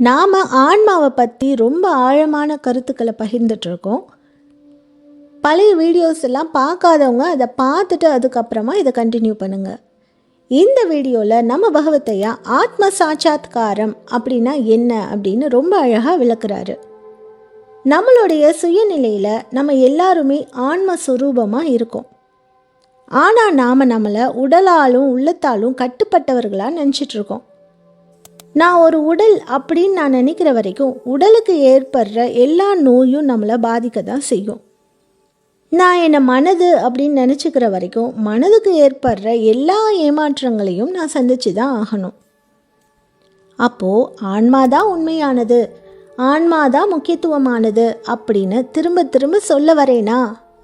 நாம் ஆன்மாவை பற்றி ரொம்ப ஆழமான கருத்துக்களை பகிர்ந்துட்டுருக்கோம் பழைய வீடியோஸ் எல்லாம் பார்க்காதவங்க அதை பார்த்துட்டு அதுக்கப்புறமா இதை கண்டினியூ பண்ணுங்கள் இந்த வீடியோவில் நம்ம பகவத்தையா ஆத்ம சாட்சாத்காரம் அப்படின்னா என்ன அப்படின்னு ரொம்ப அழகாக விளக்குறாரு. நம்மளுடைய சுயநிலையில் நம்ம எல்லாருமே ஆன்ம சுரூபமாக இருக்கோம். ஆனால் நாம் நம்மளை உடலாலும் உள்ளத்தாலும் கட்டுப்பட்டவர்களாக நினச்சிட்ருக்கோம். நான் ஒரு உடல் அப்படின்னு நான் நினைக்கிற வரைக்கும் உடலுக்கு ஏற்படுற எல்லா நோயும் நம்மளை பாதிக்க தான் செய்யும். நான் என்னை மனது அப்படின்னு நினச்சிக்கிற வரைக்கும் மனதுக்கு ஏற்படுற எல்லா ஏமாற்றங்களையும் நான் சந்திச்சு தான் ஆகணும். அப்போது ஆன்மா தான் உண்மையானது ஆன்மா தான் முக்கியத்துவமானது அப்படின்னு திரும்ப திரும்ப சொல்ல வரேனா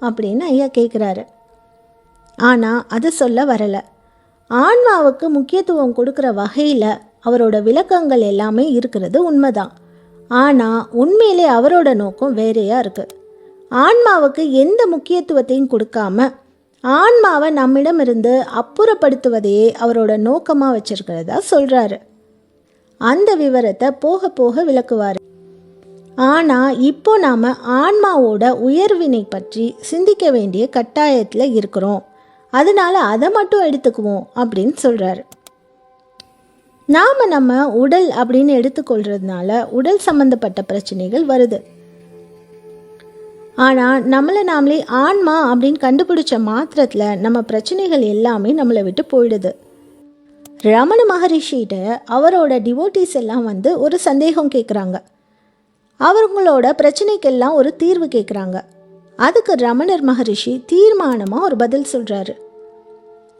அப்படின்னு ஐயா கேட்குறாரு ஆனால் அதை சொல்ல வரலை. ஆன்மாவுக்கு முக்கியத்துவம் கொடுக்குற வகையில் அவரோட விளக்கங்கள் எல்லாமே இருக்கிறது உண்மைதான். ஆனால் உண்மையிலே அவரோட நோக்கம் வேறையாக இருக்குது ஆன்மாவுக்கு எந்த முக்கியத்துவத்தையும் கொடுக்காம ஆன்மாவை நம்மிடமிருந்து அப்புறப்படுத்துவதையே அவரோட நோக்கமாக வச்சிருக்கிறதா சொல்கிறாரு அந்த விவரத்தை போக போக விளக்குவார். ஆனால் இப்போ நாம் ஆன்மாவோட உயர்வினை பற்றி சிந்திக்க வேண்டிய கட்டாயத்தில் இருக்கிறோம். அதனால் அதை மட்டும் எடுத்துக்குவோம் அப்படின்னு சொல்கிறாரு நாம் நம்ம உடல் அப்படின்னு எடுத்துக்கொள்கிறதுனால உடல் சம்மந்தப்பட்ட பிரச்சனைகள் வருது. ஆனால் நம்மளை நாமளே ஆன்மா அப்படின்னு கண்டுபிடிச்ச மாத்திரத்தில் நம்ம பிரச்சனைகள் எல்லாமே நம்மளை விட்டு போயிடுது. ரமண மகரிஷிகிட்ட அவரோட டிவோட்டிஸ் எல்லாம் வந்து ஒரு சந்தேகம் கேட்குறாங்க அவங்களோட பிரச்சனைக்கெல்லாம் ஒரு தீர்வு கேட்குறாங்க அதுக்கு ரமணர் மகரிஷி தீர்மானமாக ஒரு பதில் சொல்கிறாரு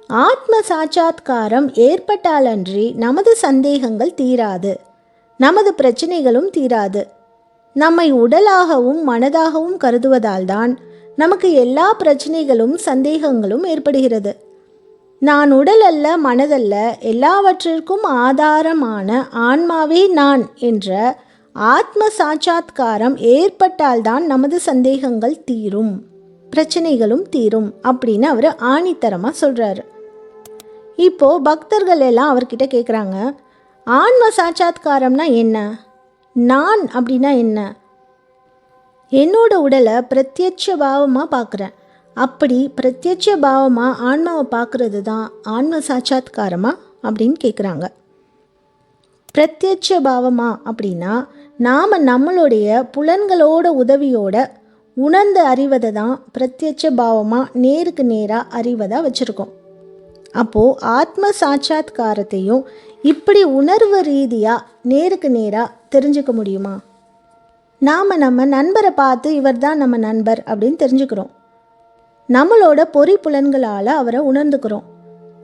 ஆத்ம சாட்சாத்காரம் ஏற்பட்டாலன்றி நமது சந்தேகங்கள் தீராது. நமது பிரச்சனைகளும் தீராது. நம்மை உடலாகவும் மனதாகவும் கருதுவதால்தான் நமக்கு எல்லா பிரச்சனைகளும் சந்தேகங்களும் ஏற்படுகிறது. நான் உடல் அல்ல மனதல்ல எல்லாவற்றிற்கும் ஆதாரமான ஆன்மாவே நான் என்ற ஆத்ம சாட்சாத்காரம் ஏற்பட்டால்தான் நமது சந்தேகங்கள் தீரும் பிரச்சனைகளும் தீரும் அப்படின்னு அவர் ஆணித்தரமாக சொல்கிறாரு இப்போ பக்தர்கள் எல்லாம் அவர்கிட்ட கேட்குறாங்க ஆன்ம சாட்சாத்காரம்னா என்ன? நான் அப்படின்னா என்ன? என்னோட உடலை பிரத்யட்ச பாவமாக பார்க்குறேன் அப்படி பிரத்யட்ச பாவமாக ஆன்மாவை பார்க்குறது தான் ஆன்ம சாட்சாத்காரமா அப்படின்னு கேட்குறாங்க பிரத்யட்ச பாவமா அப்படின்னா நாம் நம்மளுடைய புலன்களோட உதவியோட உணர்ந்து அறிவதை தான் பிரத்யட்ச பாவமாக நேருக்கு நேராக அறிவதாக வச்சுருக்கோம். அப்போது ஆத்ம சாட்சாத்காரத்தையும் இப்படி உணர்வு ரீதியாக நேருக்கு நேராக தெரிஞ்சுக்க முடியுமா? நாம் நம்ம நண்பரை பார்த்து இவர் தான் நம்ம நண்பர் அப்படின்னு தெரிஞ்சுக்கிறோம். நம்மளோட பொறி புலன்களால் அவரை உணர்ந்துக்கிறோம்.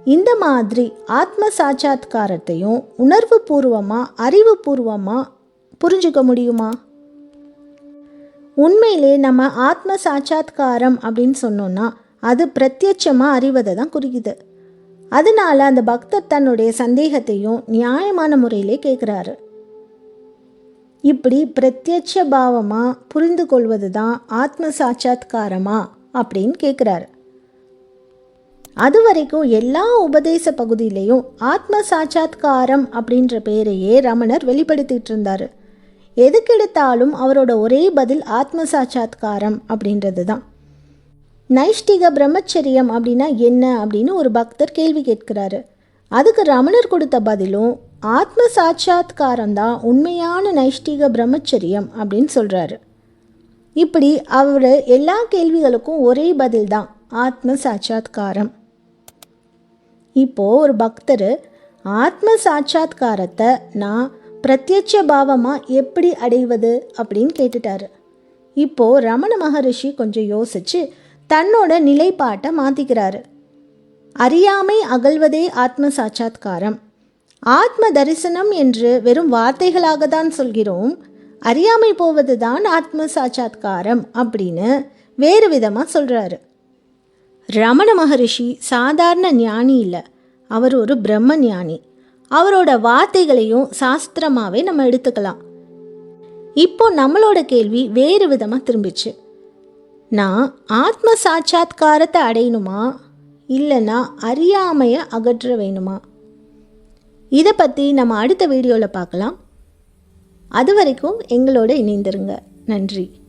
இந்த மாதிரி ஆத்ம சாட்சாத்காரத்தையும் உணர்வு பூர்வமாக அறிவு பூர்வமாக புரிஞ்சுக்க முடியுமா? உண்மையிலே நம்ம ஆத்ம சாட்சாத்காரம் அப்படின்னு சொன்னோன்னா அது பிரத்யட்சமாக அறிவதை தான் குறிக்குது. அதனால அந்த பக்தர் தன்னுடைய சந்தேகத்தையும் நியாயமான முறையிலே கேட்குறாரு. இப்படி பிரத்யட்ச பாவமாக புரிந்து கொள்வது தான் ஆத்ம சாட்சாத்காரமா அப்படின்னு கேட்குறாரு. அது வரைக்கும் எல்லா உபதேச பகுதியிலையும் ஆத்ம சாட்சாத்காரம் அப்படின்ற பேரையே ரமணர் வெளிப்படுத்திட்டு இருந்தார். எதுக்கெடுத்தாலும் அவரோட ஒரே பதில் ஆத்ம சாட்சாத்காரம் அப்படின்றது தான் நைஷ்டிக பிரம்மச்சரியம் அப்படின்னா என்ன அப்படின்னு ஒரு பக்தர் கேள்வி கேட்கிறாரு. அதுக்கு ரமணர் கொடுத்த பதிலும் ஆத்ம சாட்சாத்காரம் தான் உண்மையான நைஷ்டிக பிரம்மச்சரியம் அப்படின்னு சொல்கிறாரு இப்படி அவர் எல்லா கேள்விகளுக்கும் ஒரே பதில் தான் ஆத்ம சாட்சாத்காரம். இப்போது ஒரு பக்தர் ஆத்ம சாட்சாத்காரத்தை நான் பிரத்யட்ச பாவமாக எப்படி அடைவது அப்படின்னு கேட்டுட்டாரு. இப்போது ரமண மகரிஷி கொஞ்சம் யோசிச்சு தன்னோட நிலைப்பாட்டை மாற்றிக்கிறாரு அறியாமை அகழ்வதே ஆத்ம சாட்சாத்காரம். ஆத்ம தரிசனம் என்று வெறும் வார்த்தைகளாக தான் சொல்கிறோம். அறியாமை போவது தான் ஆத்ம சாட்சாத்காரம் அப்படின்னு வேறு விதமாக சொல்கிறாரு ரமண மகரிஷி சாதாரண ஞானி இல்லை. அவர் ஒரு பிரம்ம ஞானி. அவரோட வார்த்தைகளையும் சாஸ்திரமாகவே நம்ம எடுத்துக்கலாம். இப்போ நம்மளோட கேள்வி வேறு விதமாக திரும்பிச்சு. நான் ஆத்ம சாட்சாத்காரத்தை அடையணுமா? இல்லைன்னா அறியாமையை அகற்ற வேணுமா? இதை பற்றி நம்ம அடுத்த வீடியோவில் பார்க்கலாம். அது வரைக்கும் எங்களோட இணைந்திருங்க. நன்றி.